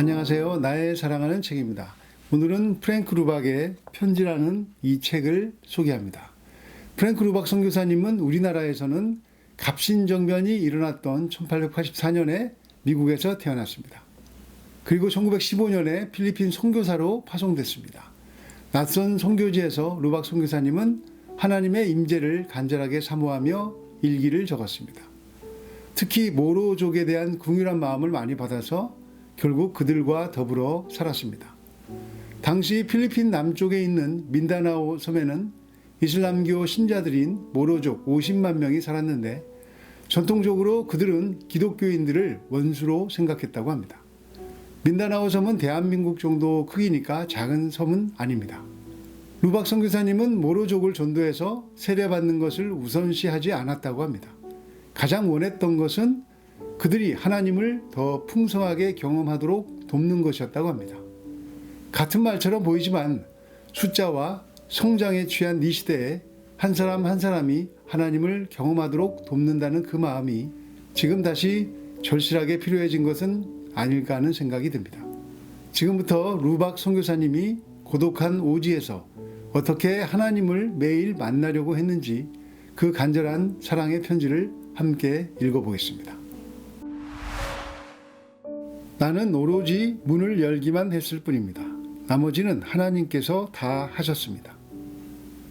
안녕하세요. 나의 사랑하는 책입니다. 오늘은 프랭크 루박의 편지라는 이 책을 소개합니다. 프랭크 루박 선교사님은 우리나라에서는 갑신정변이 일어났던 1884년에 미국에서 태어났습니다. 그리고 1915년에 필리핀 선교사로 파송됐습니다. 낯선 선교지에서 루박 선교사님은 하나님의 임재를 간절하게 사모하며 일기를 적었습니다. 특히 모로족에 대한 궁휼한 마음을 많이 받아서 결국 그들과 더불어 살았습니다. 당시 필리핀 남쪽에 있는 민다나오 섬에는 이슬람교 신자들인 모로족 50만 명이 살았는데 전통적으로 그들은 기독교인들을 원수로 생각했다고 합니다. 민다나오 섬은 대한민국 정도 크기니까 작은 섬은 아닙니다. 루박 선교사님은 모로족을 전도해서 세례받는 것을 우선시하지 않았다고 합니다. 가장 원했던 것은 그들이 하나님을 더 풍성하게 경험하도록 돕는 것이었다고 합니다. 같은 말처럼 보이지만 숫자와 성장에 취한 이 시대에 한 사람 한 사람이 하나님을 경험하도록 돕는다는 그 마음이 지금 다시 절실하게 필요해진 것은 아닐까 하는 생각이 듭니다. 지금부터 루박 선교사님이 고독한 오지에서 어떻게 하나님을 매일 만나려고 했는지 그 간절한 사랑의 편지를 함께 읽어보겠습니다. 나는 오로지 문을 열기만 했을 뿐입니다. 나머지는 하나님께서 다 하셨습니다.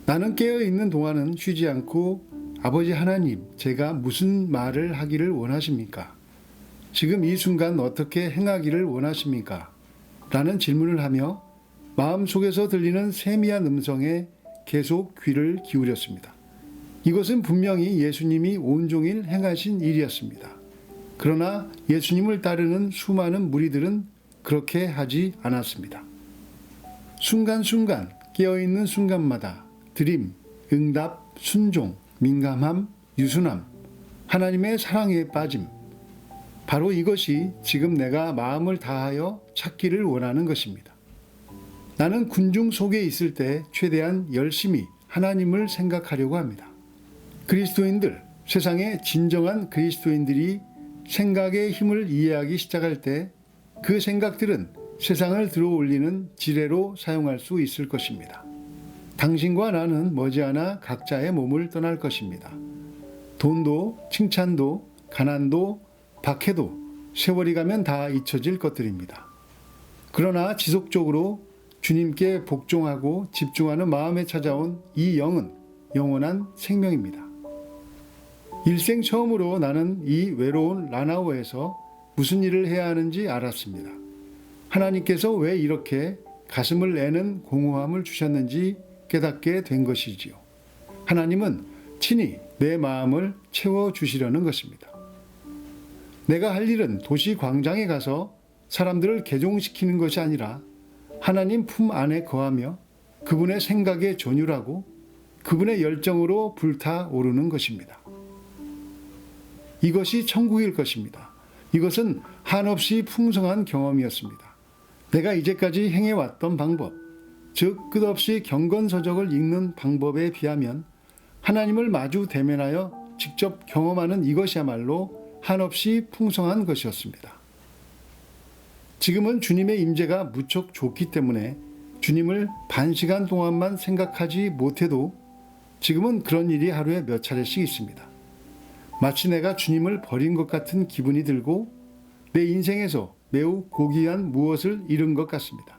나는 깨어 있는 동안은 쉬지 않고 아버지 하나님, 제가 무슨 말을 하기를 원하십니까? 지금 이 순간 어떻게 행하기를 원하십니까? 라는 질문을 하며 마음속에서 들리는 세미한 음성에 계속 귀를 기울였습니다. 이것은 분명히 예수님이 온종일 행하신 일이었습니다. 그러나 예수님을 따르는 수많은 무리들은 그렇게 하지 않았습니다. 순간순간 깨어있는 순간마다 드림, 응답, 순종, 민감함, 유순함, 하나님의 사랑에 빠짐. 바로 이것이 지금 내가 마음을 다하여 찾기를 원하는 것입니다. 나는 군중 속에 있을 때 최대한 열심히 하나님을 생각하려고 합니다. 그리스도인들, 세상의 진정한 그리스도인들이 생각의 힘을 이해하기 시작할 때 그 생각들은 세상을 들어 올리는 지뢰로 사용할 수 있을 것입니다. 당신과 나는 머지않아 각자의 몸을 떠날 것입니다. 돈도, 칭찬도, 가난도, 박해도 세월이 가면 다 잊혀질 것들입니다. 그러나 지속적으로 주님께 복종하고 집중하는 마음에 찾아온 이 영은 영원한 생명입니다. 일생 처음으로 나는 이 외로운 라나오에서 무슨 일을 해야 하는지 알았습니다. 하나님께서 왜 이렇게 가슴을 내는 공허함을 주셨는지 깨닫게 된 것이지요. 하나님은 친히 내 마음을 채워 주시려는 것입니다. 내가 할 일은 도시 광장에 가서 사람들을 개종시키는 것이 아니라 하나님 품 안에 거하며 그분의 생각에 전율하고 그분의 열정으로 불타오르는 것입니다. 이것이 천국일 것입니다. 이것은 한없이 풍성한 경험이었습니다. 내가 이제까지 행해왔던 방법, 즉 끝없이 경건서적을 읽는 방법에 비하면 하나님을 마주 대면하여 직접 경험하는 이것이야말로 한없이 풍성한 것이었습니다. 지금은 주님의 임재가 무척 좋기 때문에 주님을 반 시간 동안만 생각하지 못해도 지금은 그런 일이 하루에 몇 차례씩 있습니다. 마치 내가 주님을 버린 것 같은 기분이 들고 내 인생에서 매우 고귀한 무엇을 잃은 것 같습니다.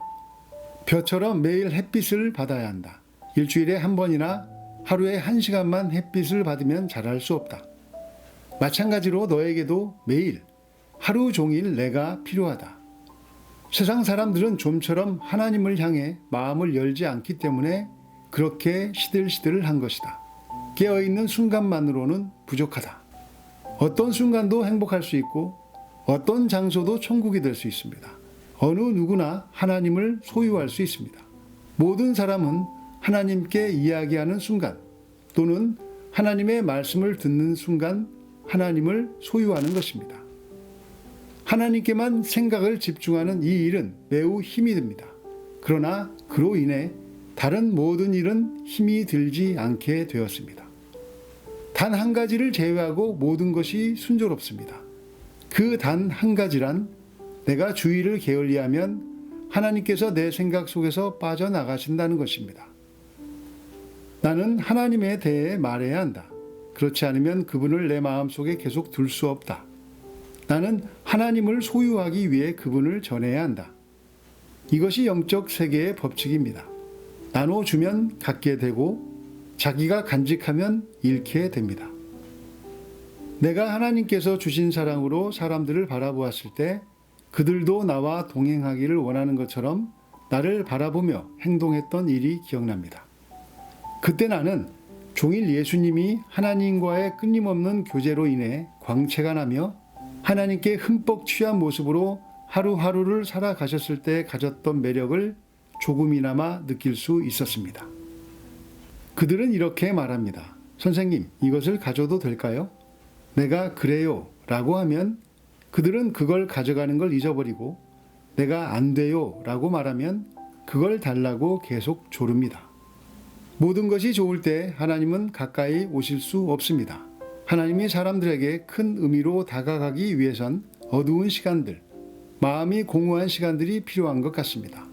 벼처럼 매일 햇빛을 받아야 한다. 일주일에 한 번이나 하루에 한 시간만 햇빛을 받으면 잘할 수 없다. 마찬가지로 너에게도 매일 하루 종일 내가 필요하다. 세상 사람들은 좀처럼 하나님을 향해 마음을 열지 않기 때문에 그렇게 시들시들 한 것이다. 깨어있는 순간만으로는 부족하다. 어떤 순간도 행복할 수 있고 어떤 장소도 천국이 될 수 있습니다. 어느 누구나 하나님을 소유할 수 있습니다. 모든 사람은 하나님께 이야기하는 순간 또는 하나님의 말씀을 듣는 순간 하나님을 소유하는 것입니다. 하나님께만 생각을 집중하는 이 일은 매우 힘이 듭니다. 그러나 그로 인해 다른 모든 일은 힘이 들지 않게 되었습니다. 단 한 가지를 제외하고 모든 것이 순조롭습니다. 그 단 한 가지란 내가 주의를 게을리하면 하나님께서 내 생각 속에서 빠져나가신다는 것입니다. 나는 하나님에 대해 말해야 한다. 그렇지 않으면 그분을 내 마음 속에 계속 둘 수 없다. 나는 하나님을 소유하기 위해 그분을 전해야 한다. 이것이 영적 세계의 법칙입니다. 나눠주면 갖게 되고 자기가 간직하면 잃게 됩니다. 내가 하나님께서 주신 사랑으로 사람들을 바라보았을 때 그들도 나와 동행하기를 원하는 것처럼 나를 바라보며 행동했던 일이 기억납니다. 그때 나는 종일 예수님이 하나님과의 끊임없는 교제로 인해 광채가 나며 하나님께 흠뻑 취한 모습으로 하루하루를 살아가셨을 때 가졌던 매력을 조금이나마 느낄 수 있었습니다. 그들은 이렇게 말합니다. 선생님, 이것을 가져도 될까요? 내가 그래요 라고 하면 그들은 그걸 가져가는 걸 잊어버리고 내가 안 돼요 라고 말하면 그걸 달라고 계속 조릅니다. 모든 것이 좋을 때 하나님은 가까이 오실 수 없습니다. 하나님이 사람들에게 큰 의미로 다가가기 위해선 어두운 시간들, 마음이 공허한 시간들이 필요한 것 같습니다.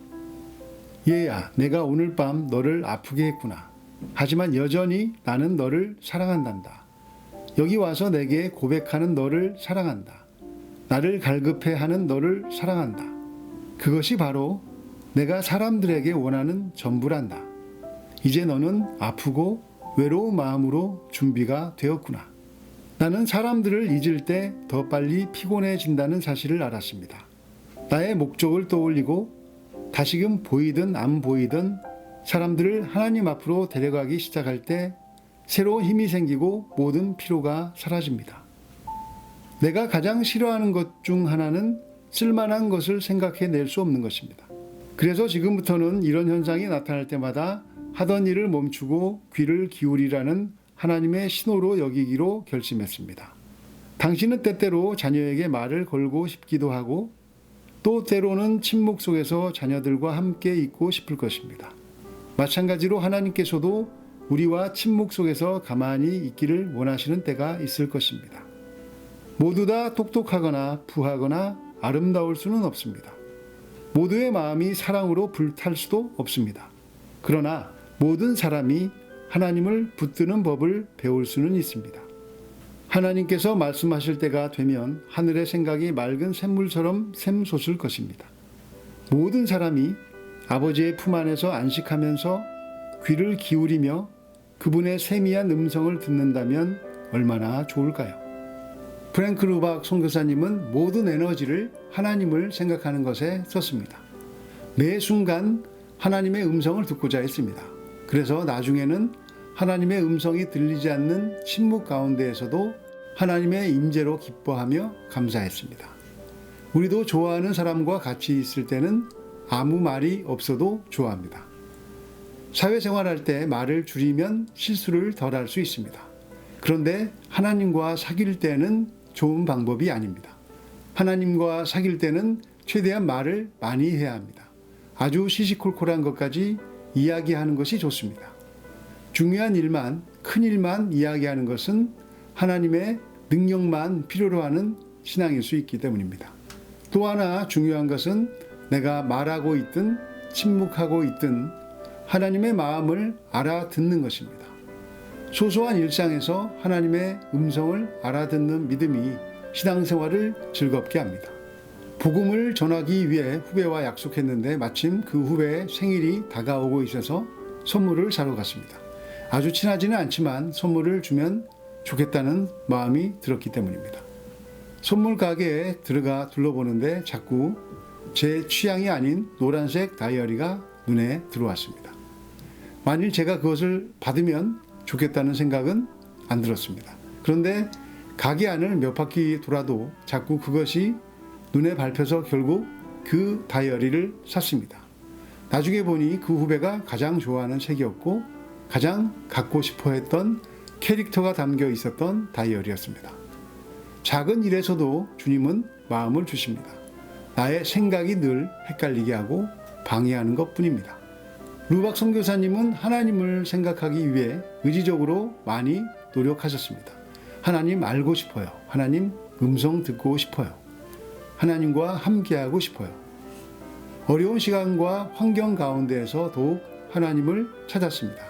얘야, 내가 오늘 밤 너를 아프게 했구나. 하지만 여전히 나는 너를 사랑한단다. 여기 와서 내게 고백하는 너를 사랑한다. 나를 갈급해 하는 너를 사랑한다. 그것이 바로 내가 사람들에게 원하는 전부란다. 이제 너는 아프고 외로운 마음으로 준비가 되었구나. 나는 사람들을 잊을 때 더 빨리 피곤해진다는 사실을 알았습니다. 나의 목적을 떠올리고 다시금 보이든 안 보이든 사람들을 하나님 앞으로 데려가기 시작할 때 새로운 힘이 생기고 모든 피로가 사라집니다. 내가 가장 싫어하는 것 중 하나는 쓸만한 것을 생각해 낼 수 없는 것입니다. 그래서 지금부터는 이런 현상이 나타날 때마다 하던 일을 멈추고 귀를 기울이라는 하나님의 신호로 여기기로 결심했습니다. 당신은 때때로 자녀에게 말을 걸고 싶기도 하고 또 때로는 침묵 속에서 자녀들과 함께 있고 싶을 것입니다. 마찬가지로 하나님께서도 우리와 침묵 속에서 가만히 있기를 원하시는 때가 있을 것입니다. 모두 다 똑똑하거나 부하거나 아름다울 수는 없습니다. 모두의 마음이 사랑으로 불탈 수도 없습니다. 그러나 모든 사람이 하나님을 붙드는 법을 배울 수는 있습니다. 하나님께서 말씀하실 때가 되면 하늘의 생각이 맑은 샘물처럼 샘솟을 것입니다. 모든 사람이 아버지의 품 안에서 안식하면서 귀를 기울이며 그분의 세미한 음성을 듣는다면 얼마나 좋을까요? 프랭크 루박 선교사님은 모든 에너지를 하나님을 생각하는 것에 썼습니다. 매 순간 하나님의 음성을 듣고자 했습니다. 그래서 나중에는 하나님의 음성이 들리지 않는 침묵 가운데에서도 하나님의 임재로 기뻐하며 감사했습니다. 우리도 좋아하는 사람과 같이 있을 때는 아무 말이 없어도 좋아합니다. 사회생활할 때 말을 줄이면 실수를 덜 할 수 있습니다. 그런데 하나님과 사귈 때는 좋은 방법이 아닙니다. 하나님과 사귈 때는 최대한 말을 많이 해야 합니다. 아주 시시콜콜한 것까지 이야기하는 것이 좋습니다. 중요한 일만, 큰 일만 이야기하는 것은 하나님의 능력만 필요로 하는 신앙일 수 있기 때문입니다. 또 하나 중요한 것은 내가 말하고 있든 침묵하고 있든 하나님의 마음을 알아듣는 것입니다. 소소한 일상에서 하나님의 음성을 알아듣는 믿음이 신앙생활을 즐겁게 합니다. 복음을 전하기 위해 후배와 약속했는데 마침 그 후배의 생일이 다가오고 있어서 선물을 사러 갔습니다. 아주 친하지는 않지만 선물을 주면 좋겠다는 마음이 들었기 때문입니다. 선물 가게에 들어가 둘러보는데 자꾸 제 취향이 아닌 노란색 다이어리가 눈에 들어왔습니다. 만일 제가 그것을 받으면 좋겠다는 생각은 안 들었습니다. 그런데 가게 안을 몇 바퀴 돌아도 자꾸 그것이 눈에 밟혀서 결국 그 다이어리를 샀습니다. 나중에 보니 그 후배가 가장 좋아하는 책이었고 가장 갖고 싶어 했던 캐릭터가 담겨 있었던 다이어리였습니다. 작은 일에서도 주님은 마음을 주십니다. 나의 생각이 늘 헷갈리게 하고 방해하는 것 뿐입니다. 루박 선교사님은 하나님을 생각하기 위해 의지적으로 많이 노력하셨습니다. 하나님 알고 싶어요. 하나님 음성 듣고 싶어요. 하나님과 함께하고 싶어요. 어려운 시간과 환경 가운데에서 더욱 하나님을 찾았습니다.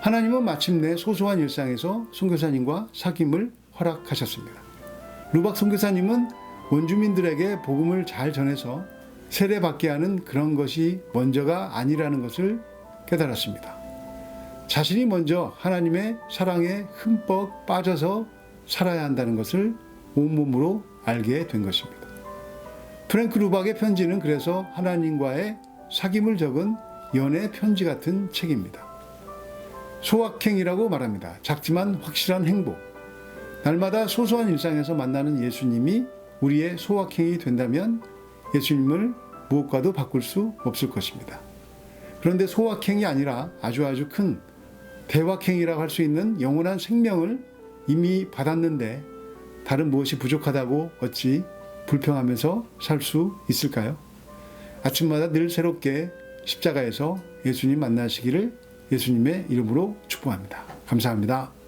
하나님은 마침내 소소한 일상에서 선교사님과 사귐을 허락하셨습니다. 루박 선교사님은 원주민들에게 복음을 잘 전해서 세례받게 하는 그런 것이 먼저가 아니라는 것을 깨달았습니다. 자신이 먼저 하나님의 사랑에 흠뻑 빠져서 살아야 한다는 것을 온몸으로 알게 된 것입니다. 프랭크 루박의 편지는 그래서 하나님과의 사귐을 적은 연애 편지 같은 책입니다. 소확행이라고 말합니다. 작지만 확실한 행복. 날마다 소소한 일상에서 만나는 예수님이 우리의 소확행이 된다면 예수님을 무엇과도 바꿀 수 없을 것입니다. 그런데 소확행이 아니라 아주 아주 큰 대확행이라고 할 수 있는 영원한 생명을 이미 받았는데 다른 무엇이 부족하다고 어찌 불평하면서 살 수 있을까요? 아침마다 늘 새롭게 십자가에서 예수님 만나시기를 예수님의 이름으로 축복합니다. 감사합니다.